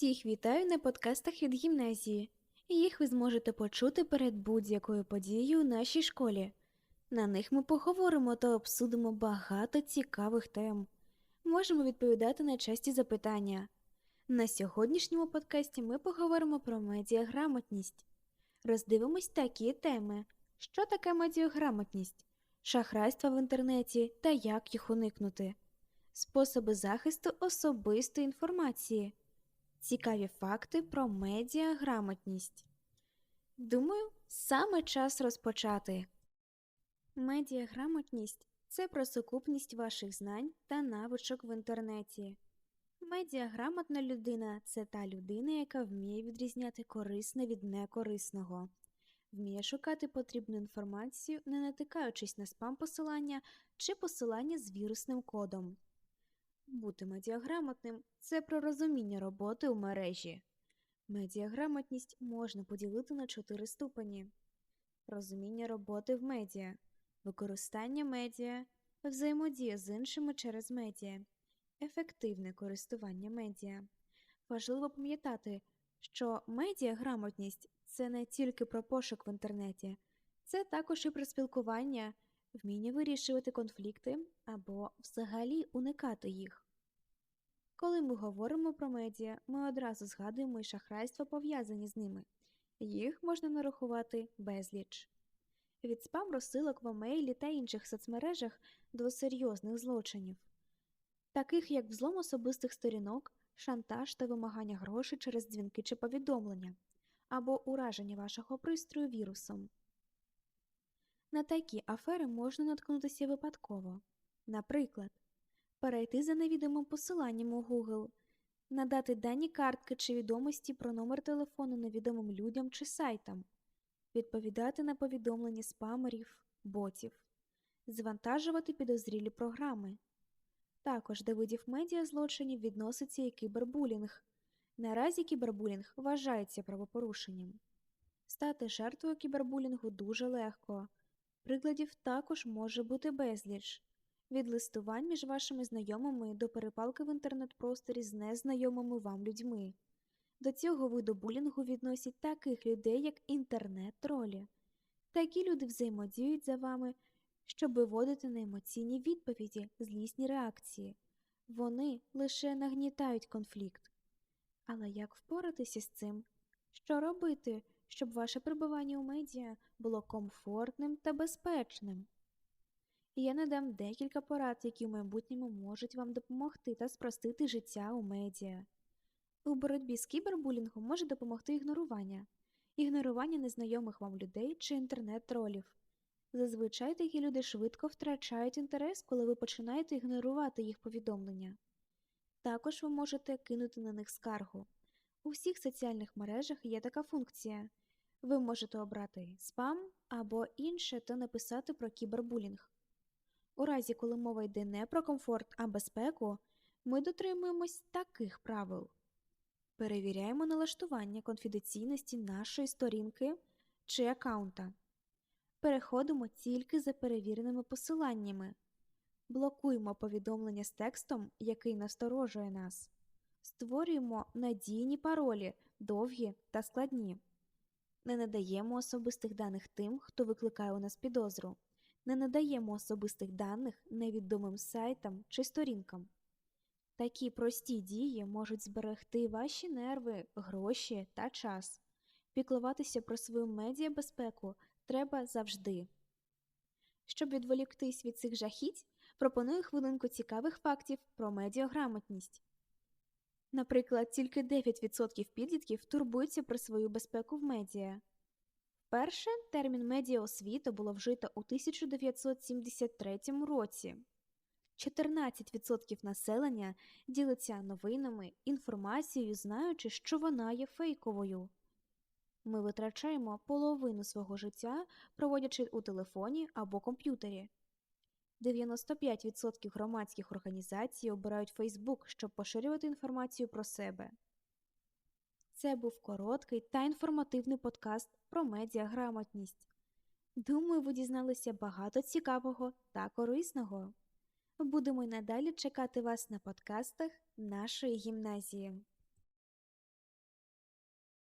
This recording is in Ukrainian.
Всіх вітаю на подкастах від гімназії. Їх ви зможете почути перед будь-якою подією у нашій школі. На них ми поговоримо та обсудимо багато цікавих тем. Можемо відповідати на часті запитання. На сьогоднішньому подкасті ми поговоримо про медіаграмотність. Роздивимось такі теми: що таке медіаграмотність, шахрайства в інтернеті та як їх уникнути, способи захисту особистої інформації. Цікаві факти про медіаграмотність. Думаю, саме час розпочати. Медіаграмотність це про сукупність ваших знань та навичок в інтернеті. Медіаграмотна людина це та людина, яка вміє відрізняти корисне від некорисного, вміє шукати потрібну інформацію, не натикаючись на спам посилання чи посилання з вірусним кодом. Бути медіаграмотним це про розуміння роботи у мережі. Медіаграмотність можна поділити на чотири ступені: розуміння роботи в медіа, використання медіа, взаємодія з іншими через медіа, ефективне користування медіа. Важливо пам'ятати, що медіаграмотність це не тільки про пошук в інтернеті, це також і про спілкування, вміння вирішувати конфлікти або взагалі уникати їх. Коли ми говоримо про медіа, ми одразу згадуємо і шахрайства пов'язані з ними. Їх можна нарахувати безліч. Від спам розсилок в емейлі та інших соцмережах до серйозних злочинів, таких як взлом особистих сторінок, шантаж та вимагання грошей через дзвінки чи повідомлення, або ураження вашого пристрою вірусом. На такі афери можна наткнутися випадково. Наприклад, перейти за невідомим посиланням у Google, надати дані картки чи відомості про номер телефону невідомим людям чи сайтам, відповідати на повідомлення спамерів, ботів, завантажувати підозрілі програми. Також до видів медіазлочинів відноситься і кібербулінг. Наразі кібербулінг вважається правопорушенням. Стати жертвою кібербулінгу дуже легко. Прикладів також може бути безліч від листувань між вашими знайомими до перепалки в інтернет-просторі з незнайомими вам людьми. До цього виду булінгу відносять таких людей, як інтернет-тролі. Такі люди взаємодіють за вами, щоб виводити на емоційні відповіді, злісні реакції. Вони лише нагнітають конфлікт. Але як впоратися з цим? Що робити, щоб ваше перебування у медіа було комфортним та безпечним? Я надам декілька порад, які в майбутньому можуть вам допомогти та спростити життя у медіа. У боротьбі з кібербулінгом може допомогти ігнорування, ігнорування незнайомих вам людей чи інтернет-тролів. Зазвичай такі люди швидко втрачають інтерес, коли ви починаєте ігнорувати їх повідомлення. Також ви можете кинути на них скаргу. У всіх соціальних мережах є така функція. Ви можете обрати спам або інше та написати про кібербулінг. У разі, коли мова йде не про комфорт, а безпеку, ми дотримуємось таких правил. Перевіряємо налаштування конфіденційності нашої сторінки чи аккаунта. Переходимо тільки за перевіреними посиланнями. Блокуємо повідомлення з текстом, який насторожує нас. Створюємо надійні паролі, довгі та складні. Не надаємо особистих даних тим, хто викликає у нас підозру не надаємо особистих даних невідомим сайтам чи сторінкам. Такі прості дії можуть зберегти ваші нерви, гроші та час. Піклуватися про свою медіабезпеку треба завжди. Щоб відволіктись від цих жахіть, пропоную хвилинку цікавих фактів про медіаграмотність. Наприклад, тільки 9% підлітків турбуються про свою безпеку в медіа. Перше термін медіаосвіта було вжито у 1973 році. 14% населення ділиться новинами, інформацією, знаючи, що вона є фейковою. Ми витрачаємо половину свого життя, проводячи у телефоні або комп'ютері. 95% громадських організацій обирають Facebook, щоб поширювати інформацію про себе. Це був короткий та інформативний подкаст про медіаграмотність. Думаю, ви дізналися багато цікавого та корисного. Будемо й надалі чекати вас на подкастах нашої гімназії.